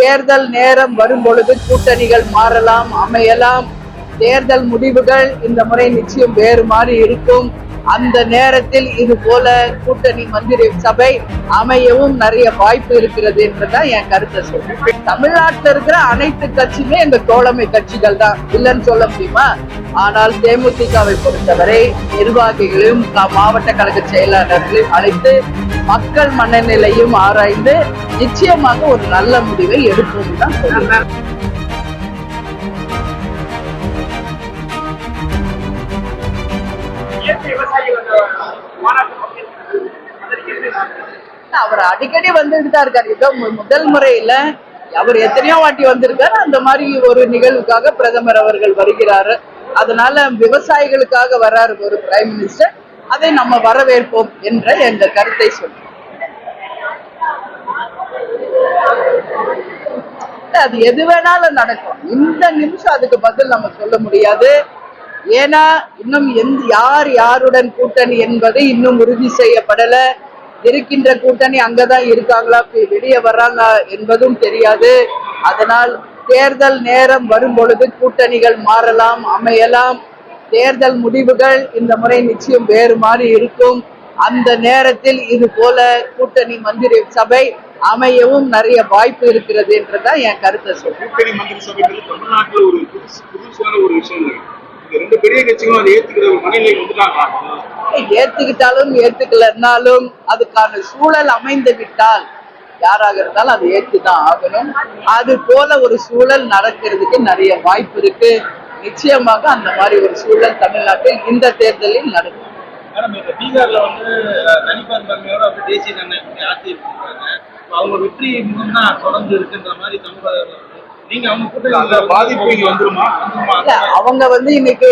தேர்தல் நேரம் வரும் பொழுது கூட்டணிகள் மாறலாம் அமையலாம். தேர்தல் முடிவுகள் இந்த முறை நிச்சயம் வேறு மாதிரி இருக்கும். அந்த நேரத்தில் இது போல கூட்டணி மந்திரி சபை அமையவும் நிறைய வாய்ப்பு இருக்கிறது என்றுதான் என் கருத்தை சொல்றேன். தமிழ்நாட்டில் இருக்கிற அனைத்து கட்சியுமே எங்க தோழமை கட்சிகள் தான். இல்லைன்னு சொல்ல முடியுமா? ஆனால் தேமுதிகவை பொறுத்தவரை நிர்வாகிகளையும் மாவட்ட கழக செயலாளர்களையும் அழைத்து மக்கள் மனநிலையும் ஆராய்ந்து நிச்சயமாக ஒரு நல்ல முடிவை எடுப்போம் தான் சொல்றேன். அவர் அடிக்கடி வந்துட்டு தான் இருக்காரு. இதோ முதல் முறையில அவர் எத்தனையோ வாட்டி வந்திருக்காரு. அந்த மாதிரி ஒரு நிகழ்வுக்காக பிரதமர் அவர்கள் வருகிறாரு. அதனால விவசாயிகளுக்காக வராரு ஒரு பிரைம் மினிஸ்டர் அதை நம்ம வரவேற்போம் என்ற எங்க கருத்தை சொல்றோம். அது எது வேணாலும் நடக்கும். இந்த நிமிஷம் அதுக்கு பதில் நம்ம சொல்ல முடியாது. ஏன்னா இன்னும் எந்த யார் யாருடன் கூட்டணி என்பது இன்னும் உறுதி செய்யப்படல. இருக்கின்ற கூட்டணி அங்கதான் இருக்காங்களா? வெளியே வர்றாங்க என்பதும் தெரியாது. அதனால் தேர்தல் நேரம் வரும் பொழுது கூட்டணிகள் மாறலாம் அமையலாம். தேர்தல் முடிவுகள் இந்த முறை நிச்சயம் வேறு மாதிரி இருக்கும். அந்த நேரத்தில் இது போல கூட்டணி மந்திரி சபை அமையவும் நிறைய வாய்ப்பு இருக்கிறது என்றுதான் என் கருத்தை சொல்றேன். கூட்டணி மந்திரி சபை தமிழ்நாட்டில் ஒரு புதுசான ஒரு விஷயம் ரெண்டு பெரிய கட்சிகளும் அதை ஏத்துக்கிற ஒரு மனநிலை வந்துட்டாங்க ஏத்துக்கிட்டாலும் ஏத்துக்கலன்னாலும் அதுக்கான சூழல் அமைந்து விட்டால் யாராக இருந்தாலும் அதை ஏத்துதான் ஆகணும். அது போல ஒரு சூழல் நடக்கிறதுக்கு நிறைய வாய்ப்பு இருக்கு. நிச்சயமாக அந்த மாதிரி ஒரு சூழல் தமிழ்நாட்டில் இந்த தேர்தலில் நடக்கும். மேடம் இப்ப பீகார்ல வந்து வந்து தேசிய இருக்காங்க அவங்க வெற்றி தான் தொடர்ந்து இருக்குன்ற மாதிரி தமிழக அவங்க வந்து இன்னைக்கு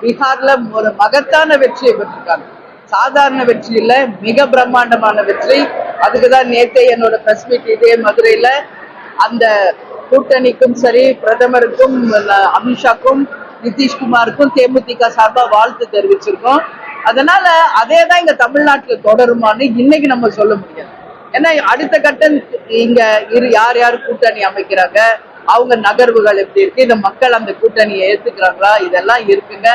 பீகார்ல ஒரு மகத்தான வெற்றியை பெற்றிருக்காங்க. சாதாரண வெற்றி இல்ல மிக பிரம்மாண்டமான வெற்றி. அதுக்குதான் நேத்தே என்னோட பிரஸ் மீட் இதே மதுரையில அந்த கூட்டணிக்கும் சரி பிரதமருக்கும் அமித்ஷாக்கும் நிதிஷ்குமாருக்கும் தேமுதிக சார்பா வாழ்த்து தெரிவிச்சிருக்கோம். அதனால அதே தான் இங்க தமிழ்நாட்டுல தொடருமான்னு இன்னைக்கு நம்ம சொல்ல முடியாது. ஏன்னா அடுத்த கட்டம் இங்க இரு யார் யார் கூட்டணி அமைக்கிறாங்க? அவங்க நகர்வுகள் எப்படி இருக்கு? இந்த மக்கள் அந்த கூட்டணியை ஏத்துக்கிறாங்களா? இதெல்லாம் இருக்குங்க.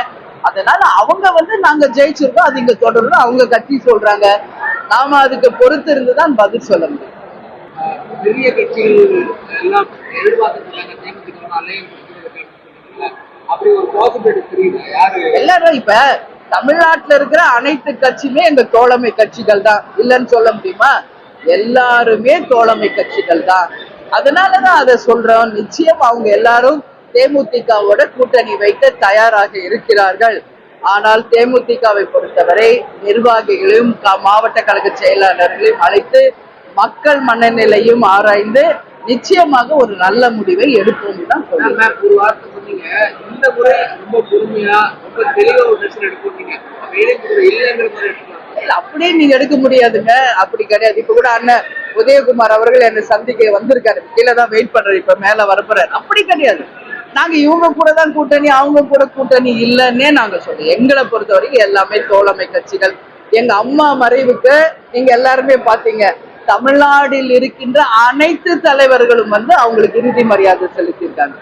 அதனால அவங்க வந்து நாங்க ஜெயிச்சிருக்கோம் அது இங்க தொடரும் அவங்க கட்சி சொல்றாங்க. நாம அதுக்கு பொறுத்து இருந்து தான் பதில் சொல்ல முடியும். பெரிய கட்சிகள் எல்லாம் அப்படி ஒரு பாசிபிலிட்டி தெரியுது? யாரு? எல்லாரும் இப்ப தமிழ்நாட்டுல இருக்கிற அனைத்து கட்சியுமே எங்க தோழமை கட்சிகள் தான். இல்லைன்னு சொல்ல முடியுமா? எல்லாருமே தோழமை கட்சிகள் தான். அதனாலதான் அதை சொல்றோம். நிச்சயம் அவங்க எல்லாரும் தேமுதிகவோட கூட்டணி வைக்க தயாராக இருக்கிறார்கள். ஆனால் தேமுதிகவை பொறுத்தவரை நிர்வாகிகளையும் மாவட்ட கழக செயலாளர்களையும் அழைத்து மக்கள் மனநிலையும் ஆராய்ந்து நிச்சயமாக ஒரு நல்ல முடிவை எடுப்போம் தான் மேம் ஒரு வார்த்தை சொன்னீங்க. இந்த முறை ரொம்ப பொறுமையா ரொம்ப தெளிவா ஒரு டெசிஷன் எடுப்பீங்க இல்லைங்கிற மாதிரி அப்படியே நீங்க எடுக்க முடியாதுங்க. அப்படி கிடையாது. இப்ப கூட அண்ணன் உதயகுமார் அவர்கள் என்னை சந்திக்க வந்திருக்காரு. கீழே தான் வெயிட் பண்றாரு இப்ப மேல வரப்போறாரு. அப்படி கிடையாது. நாங்க இவங்க கூட தான் கூட்டணி அவங்க கூட கூட்டணி இல்லைன்னே நாங்க சொல்றோம் எங்களை பொறுத்த வரைக்கும் எல்லாமே தோழமை கட்சிகள். எங்க அம்மா மறைவுக்கு நீங்க எல்லாருமே பாத்தீங்க. தமிழ்நாட்டில் இருக்கின்ற அனைத்து தலைவர்களும் வந்து அவங்களுக்கு இறுதி மரியாதை செலுத்தியிருக்காங்க.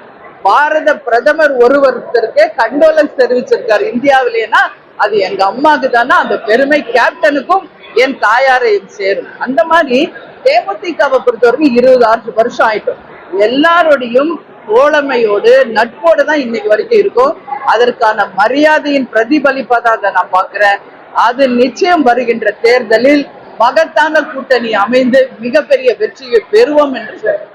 பாரத பிரதமர் ஒருவருத்தருக்கே கண்டோலன்ஸ் தெரிவிச்சிருக்காரு. இந்தியாவிலேனா அது எங்க அம்மாக்கு தானே அந்த பெருமை கேப்டனுக்கும் என் தாயாரையும் சேரும். அந்த மாதிரி தேமுதிகவை பொறுத்தவரைக்கும் இருபது ஆறு வருஷம் ஆயிட்டோம் எல்லாரோடையும் தோழமையோடு நட்போடு தான் இன்னைக்கு வரைக்கும் இருக்கும். அதற்கான மரியாதையின் பிரதிபலிப்பா தான் அதை நான் பாக்குறேன் அது நிச்சயம் வருகின்ற தேர்தலில் மகத்தான கூட்டணி அமைந்து மிகப்பெரிய வெற்றியை பெறுவோம் என்று சொல்றேன்.